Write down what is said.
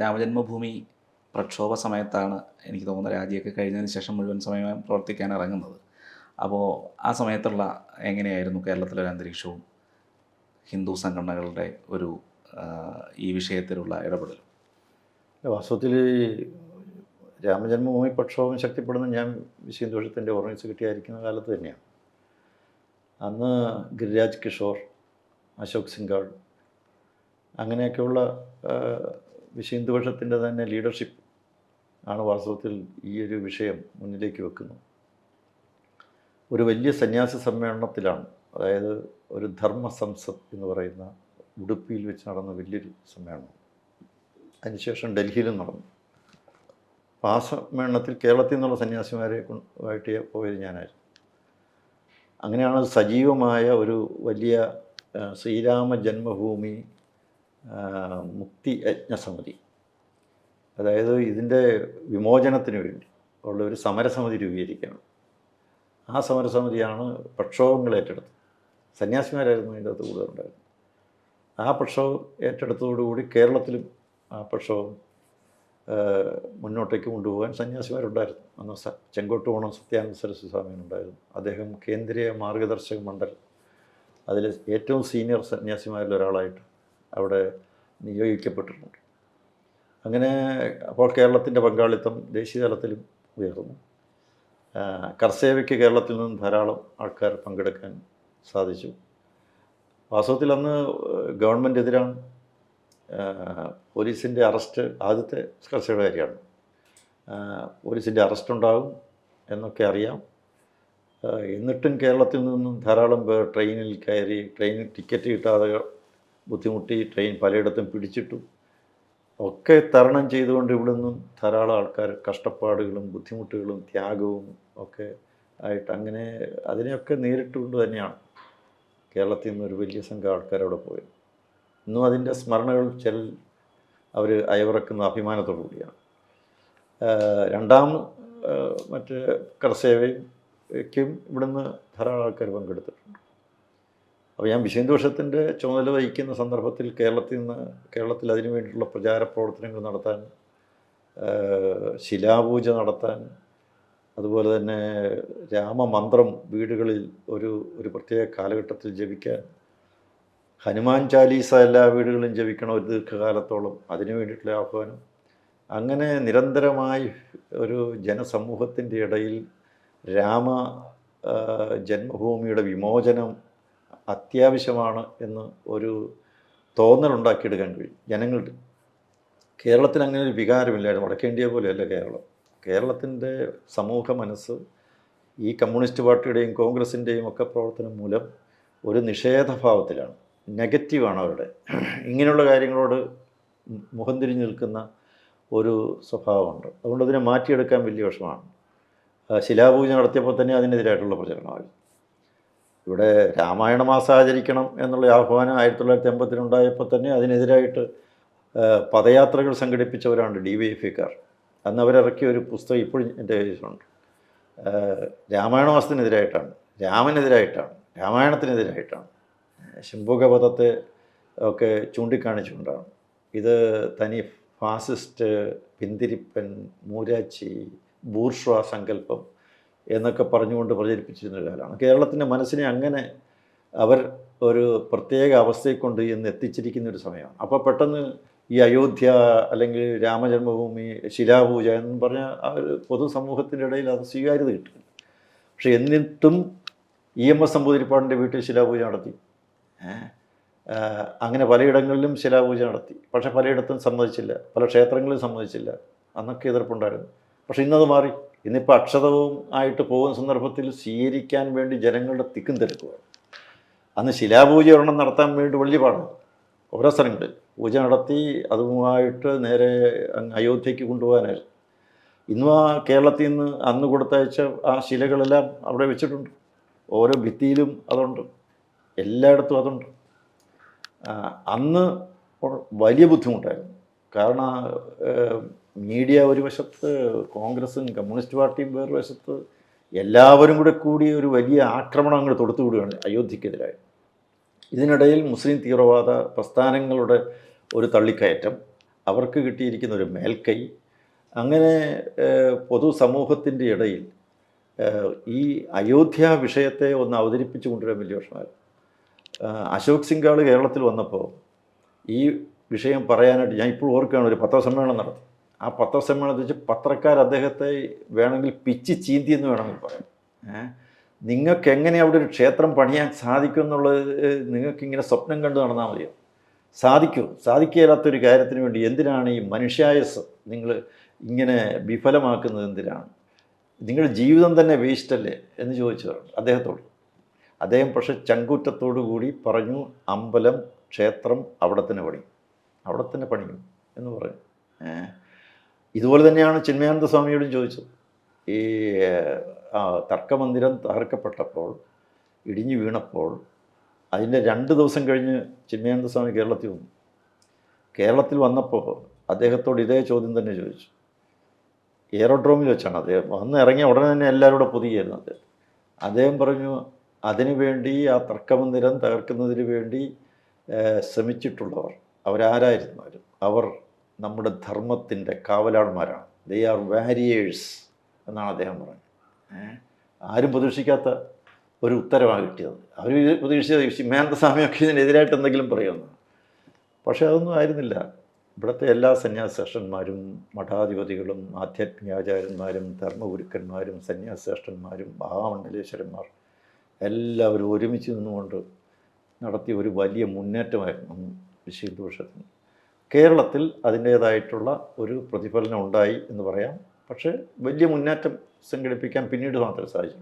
രാമജന്മഭൂമി പ്രക്ഷോഭ സമയത്താണ് എനിക്ക് തോന്നുന്നത് രാജിയൊക്കെ കഴിഞ്ഞതിന് ശേഷം മുഴുവൻ സമയം പ്രവർത്തിക്കാൻ ഇറങ്ങുന്നത്. അപ്പോൾ ആ സമയത്തുള്ള എങ്ങനെയായിരുന്നു കേരളത്തിലെ ഒരു അന്തരീക്ഷവും ഹിന്ദു സംഘടനകളുടെ ഒരു ഈ വിഷയത്തിലുള്ള ഇടപെടൽ വാസ്തവത്തിൽ രാമജന്മഭൂമി പ്രക്ഷോഭം ശക്തിപ്പെടുന്ന ഞാൻ വിശീന്തോഷത്തിന്റെ ഓർമ്മ സെക്രട്ടറി ആയിരിക്കുന്ന കാലത്ത് തന്നെയാണ്. അന്ന് ഗിരിരാജ് കിഷോർ അശോക് സിംഗാൾ അങ്ങനെയൊക്കെയുള്ള വിശീന്തോഷത്തിന്റെ തന്നെ ലീഡർഷിപ്പ് ആണ് വാസ്തവത്തിൽ ഈ ഒരു വിഷയം മുന്നിലേക്ക് വെക്കുന്നത്. ഒരു വലിയ സന്യാസി സമ്മേളനത്തിലാണ് അതായത് ഒരു ധർമ്മ സംസദ് എന്ന് പറയുന്ന ഉടുപ്പിയിൽ വെച്ച് നടന്ന വലിയൊരു സമ്മേളനം. അതിനുശേഷം ഡൽഹിയിലും നടന്നു. അപ്പോൾ ആ സമ്മേളനത്തിൽ കേരളത്തിൽ നിന്നുള്ള സന്യാസിമാരെ ആയിട്ട് പോയത് ഞാനായിരുന്നു. അങ്ങനെയാണ് സജീവമായ ഒരു വലിയ ശ്രീരാമ ജന്മഭൂമി മുക്തി യജ്ഞസമിതി. അതായത് ഇതിന്റെ വിമോചനത്തിന് വേണ്ടി ഉള്ള ഒരു സമരസമിതി രൂപീകരിക്കണം. ആ സമരസമിതിയാണ് പ്രക്ഷോഭങ്ങൾ ഏറ്റെടുത്തത്. സന്യാസിമാരായിരുന്നു അതിന്റെ അകത്ത് കൂടുതലുണ്ടായിരുന്നത്. ആ പ്രക്ഷോഭം ഏറ്റെടുത്തതോടുകൂടി കേരളത്തിലും ആ പ്രക്ഷോഭം മുന്നോട്ടേക്ക് കൊണ്ടുപോകാൻ സന്യാസിമാരുണ്ടായിരുന്നു. അന്ന് സ ചെങ്കോട്ടുകോണം സത്യാനന്ദ സരസ്വതി സ്വാമിയുണ്ടായിരുന്നു അദ്ദേഹം കേന്ദ്രീയ മാർഗദർശക മണ്ഡലം. അതിൽ ഏറ്റവും സീനിയർ സന്യാസിമാരിൽ ഒരാളായിട്ട് അവിടെ നിയോഗിക്കപ്പെട്ടിട്ടുണ്ട്. അങ്ങനെ അപ്പോൾ കേരളത്തിന്റെ പങ്കാളിത്തം ദേശീയ തലത്തിലും ഉയർന്നു. കർസേവയ്ക്ക് കേരളത്തിൽ നിന്നും ധാരാളം ആൾക്കാർ പങ്കെടുക്കാൻ സാധിച്ചു. വാസ്തവത്തിൽ അന്ന് ഗവൺമെന്റ് എതിരാണ് പോലീസിന്റെ അറസ്റ്റ് ആദ്യത്തെ കർഷകരുടെ കാര്യമാണ് പോലീസിന്റെ അറസ്റ്റ് ഉണ്ടാകും എന്നൊക്കെ അറിയാം. എന്നിട്ടും കേരളത്തിൽ നിന്നും ധാരാളം പേർ ട്രെയിനിൽ കയറി ട്രെയിനിൽ ടിക്കറ്റ് കിട്ടാതെ ബുദ്ധിമുട്ടി ട്രെയിൻ പലയിടത്തും പിടിച്ചിട്ടു ഒക്കെ തരണം ചെയ്തുകൊണ്ട് ഇവിടെ നിന്നും ധാരാളം ആൾക്കാർ കഷ്ടപ്പാടുകളും ബുദ്ധിമുട്ടുകളും ത്യാഗവും ഒക്കെ ആയിട്ട് അങ്ങനെ അതിനെയൊക്കെ നേരിട്ടുകൊണ്ട് തന്നെയാണ് കേരളത്തിൽ നിന്ന് ഒരു വലിയ സംഘം ആൾക്കാർ അവിടെ പോയത്. ഇന്നും അതിന്റെ സ്മരണകൾ ചില അവർ അയവിറക്കുന്ന അഭിമാനത്തോടു കൂടിയാണ്. രണ്ടാം മറ്റ് കർസേവയ്ക്കും ഇവിടുന്ന് ധാരാളം ആൾക്കാർ പങ്കെടുത്തിട്ടുണ്ട്. അപ്പോൾ ഞാൻ വിശേന്തോഷത്തിന്റെ ചുമതല വഹിക്കുന്ന സന്ദർഭത്തിൽ കേരളത്തിൽ നിന്ന് കേരളത്തിൽ അതിനു വേണ്ടിയിട്ടുള്ള പ്രചാര പ്രവർത്തനങ്ങൾ നടത്താൻ ശിലാപൂജ നടത്താൻ അതുപോലെ തന്നെ രാമമന്ത്രം വീടുകളിൽ ഒരു ഒരു പ്രത്യേക കാലഘട്ടത്തിൽ ജപിക്കാൻ ഹനുമാൻ ചാലീസ എല്ലാ വീടുകളിലും ജപിക്കണം ഒരു ദീർഘകാലത്തോളം അതിനു വേണ്ടിയിട്ടുള്ള ആഹ്വാനം. അങ്ങനെ നിരന്തരമായി ഒരു ജനസമൂഹത്തിന്റെ ഇടയിൽ രാമ ജന്മഭൂമിയുടെ വിമോചനം അത്യാവശ്യമാണ് എന്ന് ഒരു തോന്നലുണ്ടാക്കിയെടുക്കാൻ കഴിയും. ജനങ്ങളുടെ കേരളത്തിൽ അങ്ങനെ ഒരു വികാരമില്ലായിരുന്നു. വടക്കേ ഇന്ത്യ പോലെയല്ല കേരളം. കേരളത്തിന്റെ സമൂഹ മനസ്സ് ഈ കമ്മ്യൂണിസ്റ്റ് പാർട്ടിയുടെയും കോൺഗ്രസിന്റെയും ഒക്കെ പ്രവർത്തനം മൂലം ഒരു നിഷേധഭാവത്തിലാണ്. നെഗറ്റീവാണ് അവരുടെ. ഇങ്ങനെയുള്ള കാര്യങ്ങളോട് മുഖം തിരിഞ്ഞു നിൽക്കുന്ന ഒരു സ്വഭാവമുണ്ട്. അതുകൊണ്ട് അതിനെ മാറ്റിയെടുക്കാൻ വലിയ വിഷമാണ് ശിലാപൂജ നടത്തിയപ്പോൾ തന്നെ അതിനെതിരായിട്ടുള്ള പ്രചരണമായിരുന്നു. ഇവിടെ രാമായണ മാസം ആചരിക്കണം എന്നുള്ള ആഹ്വാനം ആയിരത്തി തൊള്ളായിരത്തി എൺപത്തിനുണ്ടായപ്പോൾ തന്നെ അതിനെതിരായിട്ട് പദയാത്രകൾ സംഘടിപ്പിച്ചവരാണ് ഡി വൈ എഫ് ഐക്കാർ. അന്ന് അവരിറക്കിയ ഒരു പുസ്തകം ഇപ്പോഴും എന്റെ കയ്യിലുണ്ട്. രാമായണ മാസത്തിനെതിരായിട്ടാണ് രാമനെതിരായിട്ടാണ് രാമായണത്തിനെതിരായിട്ടാണ്. ശംഭുഗപഥത്തെ ഒക്കെ ചൂണ്ടിക്കാണിച്ചുകൊണ്ടാണ്. ഇത് തനി ഫാസിസ്റ്റ് പിന്തിരിപ്പൻ മൂരാച്ചി ബൂർഷ്വ സങ്കല്പം എന്നൊക്കെ പറഞ്ഞുകൊണ്ട് പ്രചരിപ്പിച്ചിരുന്ന കാലമാണ്. കേരളത്തിന്റെ മനസ്സിനെ അങ്ങനെ അവർ ഒരു പ്രത്യേക അവസ്ഥയെ കൊണ്ട് ഇന്ന് എത്തിച്ചിരിക്കുന്ന ഒരു സമയമാണ്. അപ്പോൾ പെട്ടെന്ന് ഈ അയോധ്യ അല്ലെങ്കിൽ രാമജന്മഭൂമി ശിലാപൂജ എന്ന് പറഞ്ഞ ആ ഒരു പൊതുസമൂഹത്തിന്റെ ഇടയിൽ അത് സ്വീകാര്യത കിട്ടും. പക്ഷെ എന്നിട്ടും ഇ എം എസ് നമ്പൂതിരിപ്പാടിന്റെ വീട്ടിൽ ശിലാപൂജ നടത്തി. അങ്ങനെ പലയിടങ്ങളിലും ശിലാപൂജ നടത്തി. പക്ഷെ പലയിടത്തും സമ്മതിച്ചില്ല. പല ക്ഷേത്രങ്ങളിലും സമ്മതിച്ചില്ല. അന്നൊക്കെ എതിർപ്പുണ്ടായിരുന്നു. പക്ഷേ ഇന്നത് മാറി. ഇന്നിപ്പോൾ അക്ഷതവും ആയിട്ട് പോകുന്ന സന്ദർഭത്തിൽ സ്വീകരിക്കാൻ വേണ്ടി ജനങ്ങളുടെ തിക്കും തിരക്കുവാണ് അന്ന് ശിലാപൂജ ഒരെണ്ണം നടത്താൻ വേണ്ടി വലിയ പാടാണ്. ഓരോ സ്ഥലങ്ങളിൽ പൂജ നടത്തി അതുമായിട്ട് നേരെ അയോധ്യയ്ക്ക് കൊണ്ടുപോകാനായിരുന്നു ഇന്നും ആ കേരളത്തിൽ നിന്ന് അന്ന് കൊടുത്തയച്ച ആ ശിലകളെല്ലാം അവിടെ വെച്ചിട്ടുണ്ട്. ഓരോ ഭിത്തിയിലും അതുണ്ട്. എല്ലായിടത്തും അതുണ്ട്. അന്ന് വലിയ ബുദ്ധിമുട്ടായിരുന്നു. കാരണം മീഡിയ ഒരു വശത്ത് കോൺഗ്രസും കമ്മ്യൂണിസ്റ്റ് പാർട്ടിയും വേറൊരു വശത്ത് എല്ലാവരും കൂടെ കൂടി ഒരു വലിയ ആക്രമണം അങ്ങോട്ട് തൊടുത്തുവിടുകയാണ് അയോധ്യക്കെതിരായി. ഇതിനിടയിൽ മുസ്ലിം തീവ്രവാദ പ്രസ്ഥാനങ്ങളുടെ ഒരു തള്ളിക്കയറ്റം അവർക്ക് കിട്ടിയിരിക്കുന്ന ഒരു മേൽക്കൈ അങ്ങനെ പൊതുസമൂഹത്തിന്റെ ഇടയിൽ ഈ അയോധ്യ വിഷയത്തെ ഒന്ന് അവതരിപ്പിച്ചു കൊണ്ടുവരാൻ വലിയ വർഷമായിരുന്നു അശോക് സിംഗാൾ കേരളത്തിൽ വന്നപ്പോൾ ഈ വിഷയം പറയാനായിട്ട് ഞാൻ ഇപ്പോൾ ഓർക്കുകയാണ് ഒരു പത്രസമ്മേളനം നടത്തി. ആ പത്രസമ്മേളനത്തിൽ വെച്ച് പത്രക്കാർ അദ്ദേഹത്തെ വേണമെങ്കിൽ പിച്ച് ചീന്തി എന്ന് വേണമെങ്കിൽ പറയാം. ഏഹ് നിങ്ങൾക്ക് എങ്ങനെ അവിടെ ഒരു ക്ഷേത്രം പണിയാൻ സാധിക്കും എന്നുള്ളത് നിങ്ങൾക്കിങ്ങനെ സ്വപ്നം കണ്ടു നടന്നാൽ മതിയോ? സാധിക്കും. സാധിക്കാത്തൊരു കാര്യത്തിന് വേണ്ടി എന്തിനാണ് ഈ മനുഷ്യായസ് നിങ്ങൾ ഇങ്ങനെ വിഫലമാക്കുന്നത് എന്തിനാണ്? നിങ്ങളുടെ ജീവിതം തന്നെ വേസ്റ്റല്ലേ എന്ന് ചോദിച്ചതാണ് അദ്ദേഹത്തോട്. അദ്ദേഹം പക്ഷെ ചങ്കൂറ്റത്തോടു കൂടി പറഞ്ഞു അമ്പലം ക്ഷേത്രം അവിടെ തന്നെ പണിയും. അവിടെ തന്നെ പണിയും എന്ന് പറയും ഏ. ഇതുപോലെ തന്നെയാണ് ചിന്മയാനന്ദ സ്വാമിയോടും ചോദിച്ചത്. ഈ തർക്കമന്ദിരം തകർക്കപ്പെട്ടപ്പോൾ ഇടിഞ്ഞു വീണപ്പോൾ അതിന്റെ രണ്ട് ദിവസം കഴിഞ്ഞ് ചിന്മയാനന്ദ സ്വാമി കേരളത്തിൽ വന്നു. കേരളത്തിൽ വന്നപ്പോൾ അദ്ദേഹത്തോട് ഇതേ ചോദ്യം തന്നെ ചോദിച്ചു. എയറോഡ്രോമിൽ വെച്ചാണ് അദ്ദേഹം വന്ന് ഇറങ്ങിയ ഉടനെ തന്നെ എല്ലാവരോടും കൂടെ പൊതുകിയായിരുന്നു അദ്ദേഹം. അദ്ദേഹം പറഞ്ഞു അതിനുവേണ്ടി ആ തർക്കമന്ദിരം തകർക്കുന്നതിന് വേണ്ടി ശ്രമിച്ചിട്ടുള്ളവർ അവരാരായിരുന്നാലും അവർ നമ്മുടെ ധർമ്മത്തിന്റെ കാവലാളന്മാരാണ്. ദേ ആർ വാരിയേഴ്സ് എന്നാണ് അദ്ദേഹം പറഞ്ഞത്. ആരും പ്രതീക്ഷിക്കാത്ത ഒരു ഉത്തരവാണ് കിട്ടിയത്. അവർ പ്രതീക്ഷിച്ചത് സ്വാമിയൊക്കെ ഇതിനെതിരായിട്ട് എന്തെങ്കിലും പറയുമെന്ന്. പക്ഷേ അതൊന്നും ആയിരുന്നില്ല. ഇവിടുത്തെ എല്ലാ സന്യാസശ്രേഷ്ഠന്മാരും മഠാധിപതികളും ആധ്യാത്മികാചാര്യന്മാരും ധർമ്മഗുരുക്കന്മാരും സന്യാസശ്രേഷ്ഠന്മാരും മഹാമണ്ഡലേശ്വരന്മാർ എല്ലാവരും ഒരുമിച്ച് നിന്നുകൊണ്ട് നടത്തിയ ഒരു വലിയ മുന്നേറ്റമായിരുന്നു വിശുദ്ധോഷത്തിന് കേരളത്തിൽ അതിന്റേതായിട്ടുള്ള ഒരു പ്രതിഫലനം ഉണ്ടായി എന്ന് പറയാം. പക്ഷേ വലിയ മുന്നേറ്റം സംഘടിപ്പിക്കാൻ പിന്നീട് മാത്രമേ സാധിച്ചു